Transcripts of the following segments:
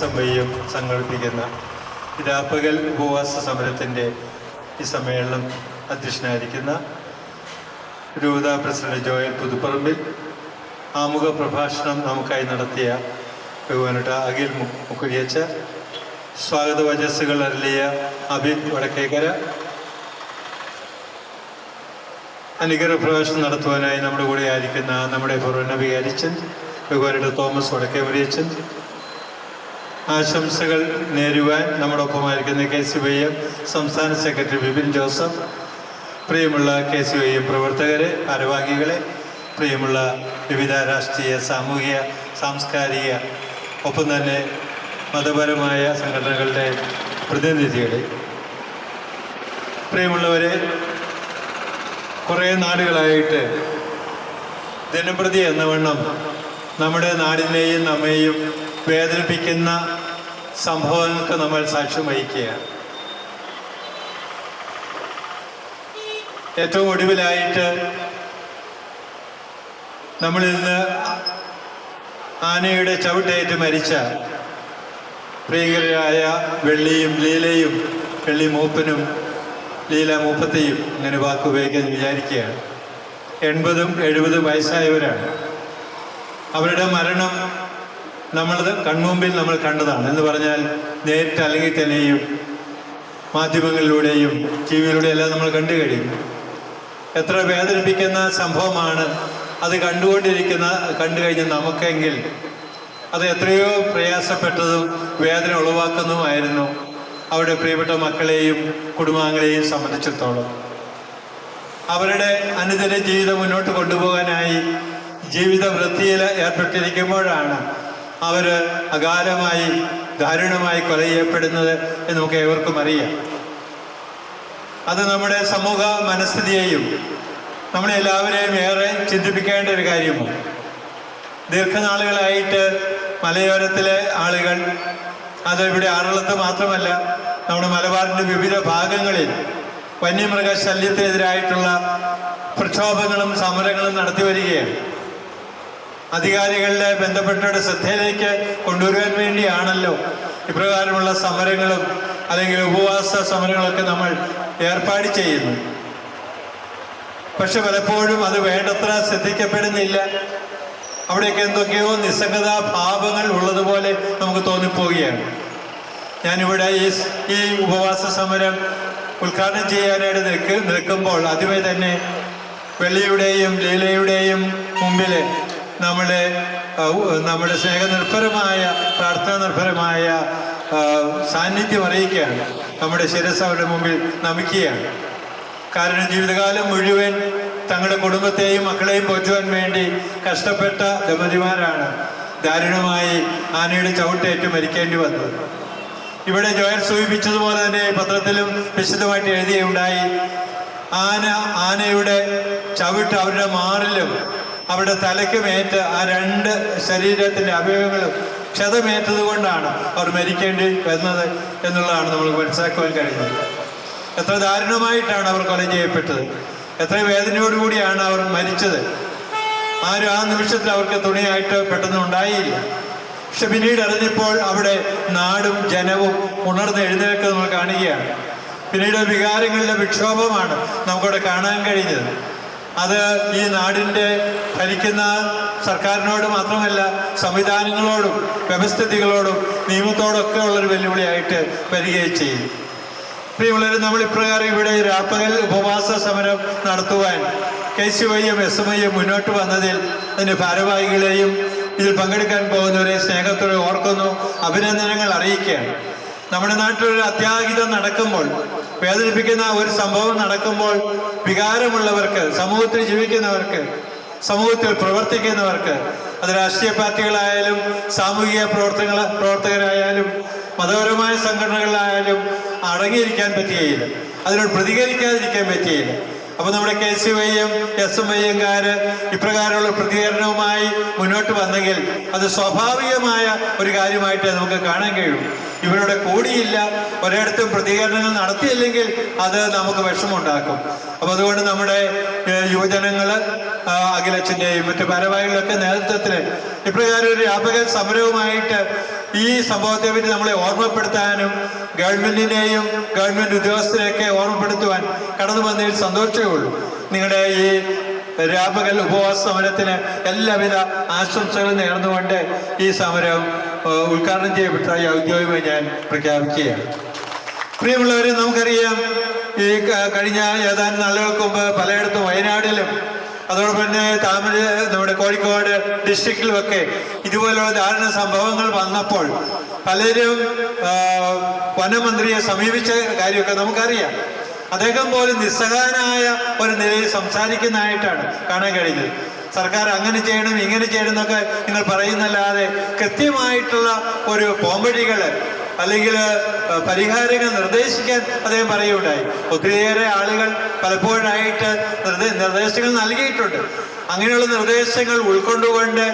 ഐയും സംഘടിപ്പിക്കുന്ന രാപ്പകൽ ഉപവാസ സമരത്തിന്റെ ഈ സമ്മേളനം അധ്യക്ഷനായിരിക്കുന്ന രൂപത പ്രസിഡന്റ് ജോയൽ പുതുപ്പറമ്പിൽ ആമുഖ പ്രഭാഷണം നമുക്കായി നടത്തിയ ബഹുമാനട്ട അഖിൽ മുക്കുരിയച്ച സ്വാഗത വചസ്സുകൾ അരളിയ അബിൻ വടക്കേക്കര. അനുഗ്രഹ പ്രഭാഷണം നടത്തുവാനായി നമ്മുടെ കൂടെ ആയിരിക്കുന്ന നമ്മുടെ പൂർവന വികാരിച്ചൻ ബഹുമാനട്ട തോമസ് വടക്കേമുരിയച്ചൻ ആശംസകൾ നേരുവാൻ നമ്മുടെ ഒപ്പമായിരിക്കുന്ന കെ സി വൈ എം സംസ്ഥാന സെക്രട്ടറി ബിപിൻ ജോസഫ് പ്രിയമുള്ള കെ സി വൈ എം പ്രവർത്തകരെ ഭാരവാഹികളെ പ്രിയമുള്ള വിവിധ രാഷ്ട്രീയ സാമൂഹിക സാംസ്കാരിക ഒപ്പം തന്നെ മതപരമായ സംഘടനകളുടെ പ്രതിനിധികളെ. പ്രിയമുള്ളവരെ കുറേ നാടുകളായിട്ട് ദിനപ്രതി എന്ന വണ്ണം നമ്മുടെ നാടിനെയും നമ്മെയും വേദനിപ്പിക്കുന്ന സംഭവങ്ങൾക്ക് നമ്മൾ സാക്ഷ്യം വഹിക്കുകയാണ്. ഏറ്റവും ഒടുവിലായിട്ട് നമ്മൾ ഇന്ന് ആനയുടെ ചവിട്ടേറ്റ് മരിച്ച പ്രിയങ്കരായ വെള്ളിയും ലീലയും വെള്ളി മൂപ്പനും ലീല മൂപ്പത്തെയും അങ്ങനെ വാക്ക് ഉപയോഗിക്കാൻ വിചാരിക്കുകയാണ്. എൺപതും എഴുപതും വയസ്സായവരാണ്. അവരുടെ മരണം നമ്മൾ കൺമുമ്പിൽ നമ്മൾ കണ്ടതാണ്. എന്ന് പറഞ്ഞാൽ നേരിട്ട് അല്ലെങ്കിൽ തന്നെയും മാധ്യമങ്ങളിലൂടെയും ടി വിയിലൂടെയും എല്ലാം നമ്മൾ കണ്ടു കഴിയും. എത്ര വേദനിപ്പിക്കുന്ന സംഭവമാണ് അത് കണ്ടുകൊണ്ടിരിക്കുന്ന കണ്ടു കഴിഞ്ഞ നമുക്കെങ്കിൽ അത് എത്രയോ പ്രയാസപ്പെട്ടതും വേദന ഉളവാക്കുന്നതുമായിരുന്നു അവരുടെ പ്രിയപ്പെട്ട മക്കളെയും കുടുംബാംഗങ്ങളെയും സംബന്ധിച്ചിടത്തോളം. അവരുടെ അനുദിന ജീവിതം മുന്നോട്ട് കൊണ്ടുപോകാനായി ജീവിത വൃത്തിയിൽ ഏർപ്പെട്ടിരിക്കുമ്പോഴാണ് അവർ അകാലമായി ദാരുണമായി കൊല ചെയ്യപ്പെടുന്നത് എന്ന് നമുക്ക് ഏവർക്കും അറിയാം. അത് നമ്മുടെ സമൂഹ മനസ്ഥിതിയെയും നമ്മളെ എല്ലാവരെയും ഏറെ ചിന്തിപ്പിക്കേണ്ട ഒരു കാര്യമാണ് ദീർഘനാളുകളായിട്ട് മലയോരത്തിലെ ആളുകൾ അത് ഇവിടെ ആറളത്ത് മാത്രമല്ല നമ്മുടെ മലബാറിന്റെ വിവിധ ഭാഗങ്ങളിൽ വന്യമൃഗ ശല്യത്തിനെതിരായിട്ടുള്ള പ്രക്ഷോഭങ്ങളും സമരങ്ങളും നടത്തി വരികയാണ്. അധികാരികളുടെ ബന്ധപ്പെട്ടവരുടെ ശ്രദ്ധയിലേക്ക് കൊണ്ടുവരുവാൻ വേണ്ടിയാണല്ലോ ഇപ്രകാരമുള്ള സമരങ്ങളും അല്ലെങ്കിൽ ഉപവാസ സമരങ്ങളൊക്കെ നമ്മൾ ഏർപ്പാട് ചെയ്യുന്നു. പക്ഷെ പലപ്പോഴും അത് വേണ്ടത്ര ശ്രദ്ധിക്കപ്പെടുന്നില്ല. അവിടെയൊക്കെ എന്തൊക്കെയോ നിസ്സംഗതാ ഭാവങ്ങൾ ഉള്ളതുപോലെ നമുക്ക് തോന്നിപ്പോവുകയാണ്. ഞാനിവിടെ ഈ ഈ ഉപവാസ സമരം ഉദ്ഘാടനം ചെയ്യാനായിട്ട് നിൽക്ക് നിൽക്കുമ്പോൾ ആദ്യമേ തന്നെ വെള്ളിയുടെയും ലീലയുടെയും മുമ്പിൽ നമ്മുടെ നമ്മുടെ സ്നേഹനിർഭരമായ പ്രാർത്ഥന നിർഭരമായ സാന്നിധ്യം അറിയിക്കുകയാണ്. നമ്മുടെ ശിരസ് അവരുടെ മുമ്പിൽ നമിക്കുകയാണ്. കാരണം ജീവിതകാലം മുഴുവൻ തങ്ങളുടെ കുടുംബത്തെയും മക്കളെയും പോറ്റുവാൻ വേണ്ടി കഷ്ടപ്പെട്ട ദമ്പതിമാരാണ് ദാരുണമായി ആനയുടെ ചവിട്ടേറ്റ് മരിക്കേണ്ടി വന്നത്. ഇവിടെ ജോയൽ സൂചിപ്പിച്ചതുപോലെ തന്നെ പത്രത്തിലും വിശദമായിട്ട് എഴുതിയുണ്ടായി ആന ആനയുടെ ചവിട്ട് അവരുടെ മാറിലും അവരുടെ തലയ്ക്കുമേറ്റ് ആ രണ്ട് ശരീരത്തിന്റെ അവയവങ്ങളും ക്ഷതമേറ്റത് കൊണ്ടാണ് അവർ മരിക്കേണ്ടി വരുന്നത് എന്നുള്ളതാണ് നമ്മൾ മനസ്സിലാക്കുവാൻ കഴിയുന്നത്. എത്ര ദാരുണമായിട്ടാണ് അവർ കൊല ചെയ്യപ്പെട്ടത്. എത്ര വേദനയോടുകൂടിയാണ് അവർ മരിച്ചത്. ആരും ആ നിമിഷത്തിൽ അവർക്ക് തുണിയായിട്ട് പെട്ടെന്ന് ഉണ്ടായില്ല. പക്ഷെ പിന്നീട് അറിഞ്ഞപ്പോൾ അവിടെ നാടും ജനവും ഉണർന്ന് എഴുന്നേൽക്കുന്നത് നമ്മൾ കാണുകയാണ്. പിന്നീട് വികാരങ്ങളുടെ വിക്ഷോഭമാണ് നമുക്കവിടെ കാണാൻ കഴിഞ്ഞത്. അത് ഈ നാടിന്റെ ഭരിക്കുന്ന സർക്കാരിനോട് മാത്രമല്ല സംവിധാനങ്ങളോടും വ്യവസ്ഥിതികളോടും നിയമത്തോടൊക്കെ ഉള്ളൊരു വെല്ലുവിളിയായിട്ട് വരികയും ചെയ്യും. പ്രിയമുള്ളവർ നമ്മൾ ഇപ്രകാരം ഇവിടെ രാപ്പകൽ ഉപവാസ സമരം നടത്തുവാൻ കെ സി വൈയും എസ് എം ഐയും മുന്നോട്ട് വന്നതിൽ അതിന്റെ ഭാരവാഹികളെയും ഇതിൽ പങ്കെടുക്കാൻ പോകുന്നവരെ സ്നേഹത്തോടെ ഓർക്കുന്നു അഭിനന്ദനങ്ങൾ അറിയിക്കുകയാണ്. നമ്മുടെ നാട്ടിലൊരു അത്യാഹിതം നടക്കുമ്പോൾ വേദനിപ്പിക്കുന്ന ഒരു സംഭവം നടക്കുമ്പോൾ വികാരമുള്ളവർക്ക് സമൂഹത്തിൽ ജീവിക്കുന്നവർക്ക് സമൂഹത്തിൽ പ്രവർത്തിക്കുന്നവർക്ക് അത് രാഷ്ട്രീയ പാർട്ടികളായാലും സാമൂഹിക പ്രവർത്തക പ്രവർത്തകരായാലും മതപരമായ സംഘടനകളിലായാലും അടങ്ങിയിരിക്കാൻ പറ്റുകയില്ല. അതിനോട് പ്രതികരിക്കാതിരിക്കാൻ പറ്റുകയില്ല. അപ്പോൾ നമ്മുടെ കെ സി വൈയും എസ് എം ഐയുംകാര് ഇപ്രകാരമുള്ള പ്രതികരണവുമായി മുന്നോട്ട് വന്നെങ്കിൽ അത് സ്വാഭാവികമായ ഒരു കാര്യമായിട്ട് നമുക്ക് കാണാൻ കഴിയും. ഇവരുടെ കൂടിയില്ല. ഒരിടത്തും പ്രതികരണങ്ങൾ നടത്തിയില്ലെങ്കിൽ അത് നമുക്ക് വിഷമമുണ്ടാക്കും. അപ്പോൾ അതുകൊണ്ട് നമ്മുടെ യുവജനങ്ങൾ അഖിലച്ഛന്റെയും മറ്റു ഭാരവാഹികളുടെയൊക്കെ നേതൃത്വത്തിൽ ഇപ്രകാരം ഒരു വ്യാപക സമരവുമായിട്ട് ഈ സംഭവത്തെ പറ്റി നമ്മളെ ഓർമ്മപ്പെടുത്താനും ഗവൺമെന്റിനെയും ഗവൺമെന്റ് ഉദ്യോഗസ്ഥരെയൊക്കെ ഓർമ്മപ്പെടുത്തുവാൻ കടന്നു വന്നതിൽ സന്തോഷമേ ഉള്ളൂ. നിങ്ങളുടെ ഈ രാപകൽ ഉപവാസ സമരത്തിന് എല്ലാവിധ ആശംസകളും നേർന്നുകൊണ്ട് ഈ സമരം ഉദ്ഘാടനം ചെയ്യപ്പെട്ടതായി ഔദ്യോഗികമായി ഞാൻ പ്രഖ്യാപിക്കുകയാണ്. പ്രിയമുള്ളവരെ നമുക്കറിയാം ഈ കഴിഞ്ഞ ഏതാനും നാളുകൾക്ക് മുമ്പ് പലയിടത്തും വയനാടിലും അതോടൊപ്പം തന്നെ താമര നമ്മുടെ കോഴിക്കോട് ഡിസ്ട്രിക്റ്റിലുമൊക്കെ ഇതുപോലുള്ള ദാരുണ സംഭവങ്ങൾ വന്നപ്പോൾ പലരും വനമന്ത്രിയെ സമീപിച്ച കാര്യമൊക്കെ നമുക്കറിയാം. അദ്ദേഹം പോലും നിസ്സഹായനായ ഒരു നിലയിൽ സംസാരിക്കുന്നതായിട്ടാണ് കാണാൻ കഴിഞ്ഞത്. സർക്കാർ അങ്ങനെ ചെയ്യണം ഇങ്ങനെ ചെയ്യണം എന്നൊക്കെ നിങ്ങൾ പറയുന്നല്ലാതെ കൃത്യമായിട്ടുള്ള ഒരു പോംവഴികൾ അല്ലെങ്കിൽ പരിഹാരങ്ങൾ നിർദ്ദേശിക്കാൻ അദ്ദേഹം പറയുകയുണ്ടായി. ഒത്തിരിയേറെ ആളുകൾ പലപ്പോഴായിട്ട് നിർദ്ദേ നിർദ്ദേശങ്ങൾ നൽകിയിട്ടുണ്ട്. അങ്ങനെയുള്ള നിർദ്ദേശങ്ങൾ ഉൾക്കൊണ്ടുകൊണ്ട്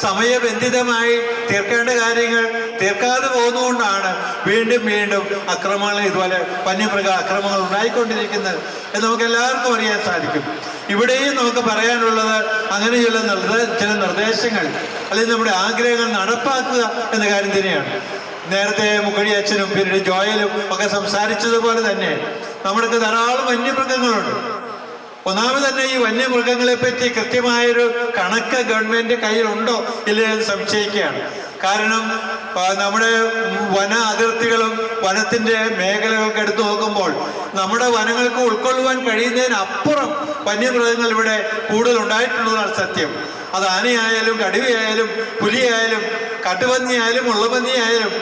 സമയബന്ധിതമായി തീർക്കേണ്ട കാര്യങ്ങൾ തീർക്കാതെ പോകുന്നതുകൊണ്ടാണ് വീണ്ടും വീണ്ടും അക്രമങ്ങൾ ഇതുപോലെ വന്യമൃഗ അക്രമങ്ങൾ ഉണ്ടായിക്കൊണ്ടിരിക്കുന്നത് എന്ന് നമുക്ക് എല്ലാവർക്കും അറിയാൻ സാധിക്കും. ഇവിടെയും നമുക്ക് പറയാനുള്ളത് അങ്ങനെ ചില നിർദ്ദേ ചില നിർദ്ദേശങ്ങൾ അല്ലെങ്കിൽ നമ്മുടെ ആഗ്രഹങ്ങൾ നടപ്പാക്കുക എന്ന കാര്യം തന്നെയാണ്. നേരത്തെ മുകളി അച്ഛനും പിന്നീട് ജോയലും ഒക്കെ സംസാരിച്ചതുപോലെ തന്നെ നമ്മൾക്ക് ധാരാളം വന്യമൃഗങ്ങളുണ്ട്. ഒന്നാമത് തന്നെ ഈ വന്യമൃഗങ്ങളെ പറ്റി കൃത്യമായൊരു കണക്ക് ഗവൺമെന്റ് കയ്യിലുണ്ടോ ഇല്ലയോ എന്ന് സംശയിക്കുകയാണ്. കാരണം നമ്മുടെ വന അതിർത്തികളും വനത്തിന്റെ മേഖലകളൊക്കെ എടുത്തു നോക്കുമ്പോൾ നമ്മുടെ വനങ്ങൾക്ക് ഉൾക്കൊള്ളുവാൻ കഴിയുന്നതിനപ്പുറം വന്യമൃഗങ്ങൾ ഇവിടെ കൂടുതൽ ഉണ്ടായിട്ടുള്ളതാണ് സത്യം. അത് ആനയായാലും കടുവയായാലും പുലിയായാലും കട്ടുപന്നിയായാലും മുള്ളപന്നിയായാലും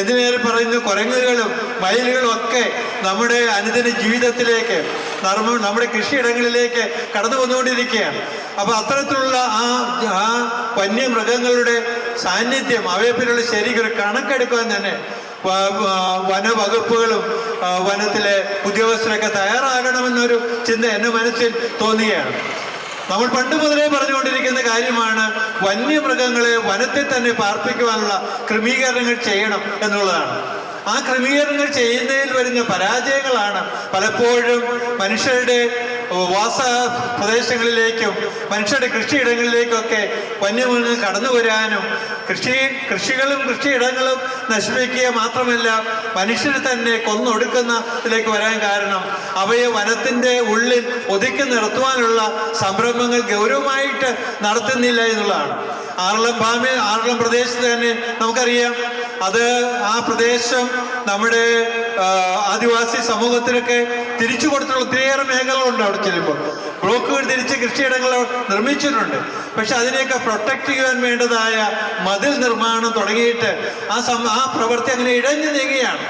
എന്തിനേറെ പറയുന്നു? കുരങ്ങുകളും മയിലുകളും ഒക്കെ നമ്മുടെ അനുദിന ജീവിതത്തിലേക്ക് നർമ്മ നമ്മുടെ കൃഷിയിടങ്ങളിലേക്ക് കടന്നു വന്നുകൊണ്ടിരിക്കുകയാണ്. അപ്പോൾ അത്തരത്തിലുള്ള ആ ആ വന്യമൃഗങ്ങളുടെ സാന്നിധ്യം അവയെപ്പറ്റിയുള്ള ശരിക്കൊരു കണക്കെടുക്കുവാൻ തന്നെ വനവകുപ്പുകളും വനത്തിലെ ഉദ്യോഗസ്ഥരൊക്കെ തയ്യാറാകണമെന്നൊരു ചിന്ത എന്റെ മനസ്സിൽ തോന്നുകയാണ്. നമ്മൾ പണ്ട് മുതലേ പറഞ്ഞുകൊണ്ടിരിക്കുന്ന കാര്യമാണ് വന്യമൃഗങ്ങളെ വനത്തിൽ തന്നെ പാർപ്പിക്കുവാനുള്ള ക്രമീകരണങ്ങൾ ചെയ്യണം എന്നുള്ളതാണ്. ആ ക്രമീകരണങ്ങൾ ചെയ്യുന്നതിൽ വരുന്ന പരാജയങ്ങളാണ് പലപ്പോഴും മനുഷ്യരുടെ വാസ പ്രദേശങ്ങളിലേക്കും മനുഷ്യരുടെ കൃഷിയിടങ്ങളിലേക്കൊക്കെ വന്യമൃഗങ്ങൾ കടന്നു വരാനും കൃഷി കൃഷികളും കൃഷിയിടങ്ങളും നശിപ്പിക്കുക മാത്രമല്ല മനുഷ്യരെ തന്നെ കൊന്നൊടുക്കുന്ന ഇതിലേക്ക് വരാൻ കാരണം അവയെ വനത്തിന്റെ ഉള്ളിൽ ഒതുക്കി നിർത്തുവാനുള്ള സംരംഭങ്ങൾ ഗൗരവമായിട്ട് നടത്തുന്നില്ല എന്നുള്ളതാണ്. ആറളം ഭാമി ആറളം പ്രദേശത്ത് തന്നെ നമുക്കറിയാം അത് ആ പ്രദേശം നമ്മുടെ ആദിവാസി സമൂഹത്തിനൊക്കെ തിരിച്ചു കൊടുത്തിട്ടുള്ള ഒത്തിരിയേറെ മേഖലകളുണ്ട് അവിടെ ചെല്ലുമ്പോൾ. ബ്ലോക്കുകൾ തിരിച്ച് കൃഷിയിടങ്ങൾ നിർമ്മിച്ചിട്ടുണ്ട്. പക്ഷെ അതിനെയൊക്കെ പ്രൊട്ടക്ട് ചെയ്യാൻ വേണ്ടതായ മതിൽ നിർമ്മാണം തുടങ്ങിയിട്ട് ആ സം ആ പ്രവൃത്തി അങ്ങനെ ഇഴഞ്ഞു നീങ്ങുകയാണ്.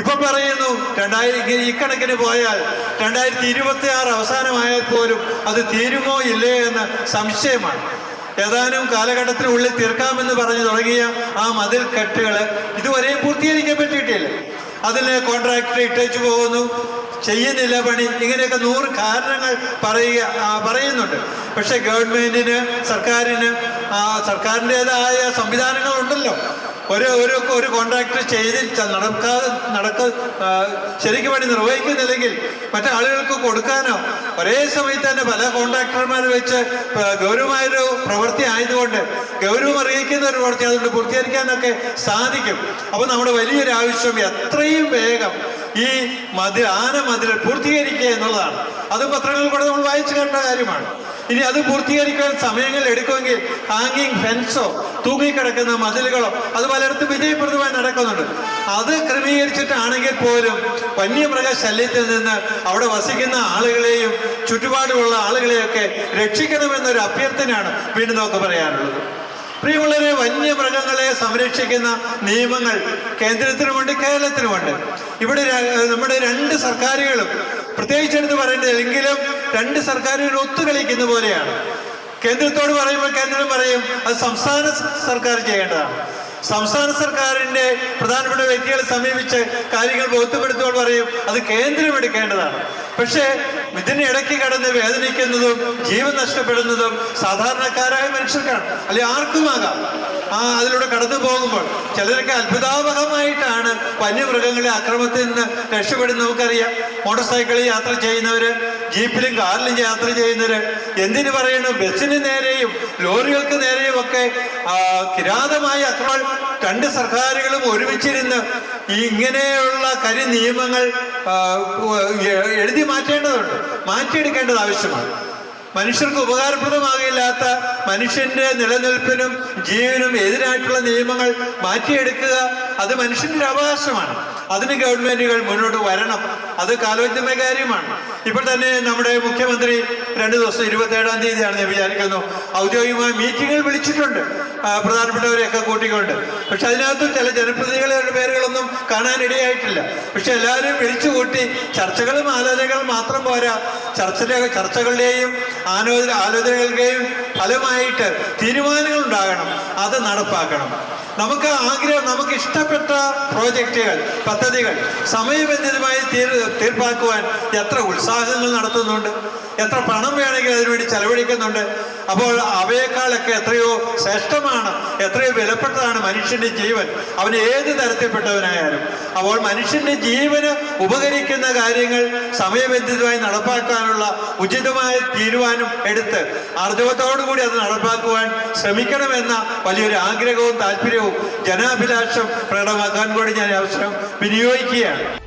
ഇപ്പൊ പറയുന്നു രണ്ടായിരം ഇക്കണക്കിന് പോയാൽ രണ്ടായിരത്തി ഇരുപത്തി ആറ് അവസാനമായാൽ പോലും അത് തീരുമോ ഇല്ലേ എന്ന് സംശയമാണ്. ഏതാനും കാലഘട്ടത്തിനുള്ളിൽ തീർക്കാമെന്ന് പറഞ്ഞു തുടങ്ങിയ ആ മതിൽ കെട്ടുകൾ ഇതുവരെയും പറ്റിയിട്ടില്ല അതിന് കോൺട്രാക്ടർ ഇട്ടേച്ചു പോകുന്നു. ചെയ്യുന്നില്ല പണി. ഇങ്ങനെയൊക്കെ നൂറ് കാരണങ്ങൾ പറയുക പറയുന്നുണ്ട്. പക്ഷേ ഗവൺമെന്റിന് സർക്കാരിന് സർക്കാരിന്റെതായ സംവിധാനങ്ങളുണ്ടല്ലോ. ഒരു ഒരു ഒരു കോൺട്രാക്ട് ചെയ്ത് നടക്കാതെ നടക്ക ശരിക്കും വേണ്ടി നിർവഹിക്കുന്നില്ലെങ്കിൽ മറ്റാളുകൾക്ക് കൊടുക്കാനോ ഒരേ സമയത്ത് തന്നെ പല കോൺട്രാക്ടർമാർ വെച്ച് ഗൗരവമായൊരു പ്രവൃത്തി ആയതുകൊണ്ട് ഗൗരവം അറിയിക്കുന്ന ഒരു പ്രവൃത്തി അതുകൊണ്ട് പൂർത്തീകരിക്കാനൊക്കെ സാധിക്കും. അപ്പോൾ നമ്മുടെ വലിയൊരു ആവശ്യം എത്രയും വേഗം ഈ മതിൽ ആന മതിൽ പൂർത്തീകരിക്കുക എന്നുള്ളതാണ്. അത് പത്രങ്ങളിൽ കൂടെ നമ്മൾ വായിച്ചു കേട്ട കാര്യമാണ്. ഇനി അത് പൂർത്തീകരിക്കാൻ സമയങ്ങൾ എടുക്കുമെങ്കിൽ ഹാങ്ങിങ് ഫെൻസോ തൂങ്ങിക്കിടക്കുന്ന മതിലുകളോ അത് പലയിടത്തും വിജയപ്രദമായി നടക്കുന്നുണ്ട്. അത് ക്രമീകരിച്ചിട്ടാണെങ്കിൽ പോലും വന്യമൃഗ ശല്യത്തിൽ നിന്ന് അവിടെ വസിക്കുന്ന ആളുകളെയും ചുറ്റുപാടുമുള്ള ആളുകളെയൊക്കെ രക്ഷിക്കണമെന്നൊരു അഭ്യർത്ഥനയാണ് വീണ്ടും നമുക്ക് പറയാനുള്ളത്. പ്രിയമുള്ളവരെ വന്യമൃഗങ്ങളെ സംരക്ഷിക്കുന്ന നിയമങ്ങൾ കേന്ദ്രത്തിനുമുണ്ട് കേരളത്തിനുമുണ്ട്. ഇവിടെ നമ്മുടെ രണ്ട് സർക്കാരുകളും പ്രത്യേകിച്ച് എടുത്ത് പറയേണ്ടത് എങ്കിലും രണ്ട് സർക്കാരുകൾ ഒത്തുകളിക്കുന്ന പോലെയാണ്. കേന്ദ്രത്തോട് പറയുമ്പോൾ കേന്ദ്രം പറയും അത് സംസ്ഥാന സർക്കാർ ചെയ്യേണ്ടതാണ്. സംസ്ഥാന സർക്കാരിന്റെ പ്രധാനപ്പെട്ട വ്യക്തികളെ സമീപിച്ച് കാര്യങ്ങൾ ബോധ്യപ്പെടുത്തുമ്പോൾ പറയും അത് കേന്ദ്രം എടുക്കേണ്ടതാണ്. പക്ഷേ ഇതിനിടയ്ക്ക് കടന്ന് വേദനിക്കുന്നതും ജീവൻ നഷ്ടപ്പെടുന്നതും സാധാരണക്കാരായ മനുഷ്യർക്കാണ്. അല്ലെ ആർക്കുമാകാം ആ അതിലൂടെ കടന്നു പോകുമ്പോൾ ചിലരൊക്കെ അത്ഭുതാവഹമായിട്ടാണ് വന്യമൃഗങ്ങളെ അക്രമത്തിൽ നിന്ന് രക്ഷപ്പെടുന്ന നമുക്കറിയാം മോട്ടോർ സൈക്കിളിൽ യാത്ര ചെയ്യുന്നവര് ജീപ്പിലും കാറിലും യാത്ര ചെയ്യുന്നവര് എന്തിനു പറയുന്നു ബസ്സിന് നേരെയും ലോറികൾക്ക് നേരെയും ഒക്കെ കിരാതമായ അത്ര രണ്ട് സർക്കാരുകളും ഒരുമിച്ചിരുന്ന് ഇങ്ങനെയുള്ള കരി നിയമങ്ങൾ എഴുതി മാറ്റേണ്ടതുണ്ട്. മാറ്റിയെടുക്കേണ്ടത് ആവശ്യമാണ്. മനുഷ്യർക്ക് ഉപകാരപ്രദമാകില്ലാത്ത മനുഷ്യന്റെ നിലനിൽപ്പിനും ജീവനും എതിരായിട്ടുള്ള നിയമങ്ങൾ മാറ്റിയെടുക്കുക അത് മനുഷ്യന്റെ അവകാശമാണ്. അതിന് ഗവൺമെന്റുകൾ മുന്നോട്ട് വരണം. അത് കാലോചിതമായ കാര്യമാണ്. ഇപ്പോൾ തന്നെ നമ്മുടെ മുഖ്യമന്ത്രി രണ്ട് ദിവസം ഇരുപത്തി ഏഴാം തീയതിയാണ് ഞാൻ വിചാരിക്കുന്നു ഔദ്യോഗികമായ മീറ്റിങ്ങുകൾ വിളിച്ചിട്ടുണ്ട്. പ്രധാനപ്പെട്ടവരെയൊക്കെ കൂട്ടിക്കൊണ്ട്. പക്ഷെ അതിനകത്ത് ചില ജനപ്രതിനിധികളുടെ പേരുകളൊന്നും കാണാനിടയായിട്ടില്ല. പക്ഷെ എല്ലാവരും വിളിച്ചു കൂട്ടി ചർച്ചകളും ആലോചനകളും മാത്രം പോരാ. ചർച്ചയുടെ ചർച്ചകളുടെയും ആലോചന ആലോചനകൾക്കും ഫലമായിട്ട് തീരുമാനങ്ങൾ ഉണ്ടാകണം അത് നടപ്പാക്കണം. നമുക്ക് ആഗ്രഹം നമുക്ക് ഇഷ്ടപ്പെട്ട പ്രോജക്റ്റുകൾ പദ്ധതികൾ സമയബന്ധിതമായി തീർ തീർപ്പാക്കുവാൻ എത്ര ഉത്സാഹങ്ങൾ നടത്തുന്നുണ്ട്? എത്ര പണം വേണമെങ്കിൽ അതിനുവേണ്ടി ചെലവഴിക്കുന്നുണ്ട്? അപ്പോൾ അവയെക്കാളൊക്കെ എത്രയോ ശ്രേഷ്ഠമാണ് എത്രയോ വിലപ്പെട്ടതാണ് മനുഷ്യന്റെ ജീവൻ. അവൻ ഏത് തരത്തിൽപ്പെട്ടവനായാലും. അപ്പോൾ മനുഷ്യന്റെ ജീവന് ഉപകരിക്കുന്ന കാര്യങ്ങൾ സമയബന്ധിതമായി നടപ്പാക്കാനുള്ള ഉചിതമായ തീരുമാനം എടുത്ത് ആർജവത്തോടുകൂടി അത് നടപ്പാക്കുവാൻ ശ്രമിക്കണമെന്ന വലിയൊരു ആഗ്രഹവും താല്പര്യവും ജനാഭിലാഷം പ്രകടമാക്കാൻ കൂടി ഞാൻ അവസരം വിനിയോഗിക്കുകയാണ്.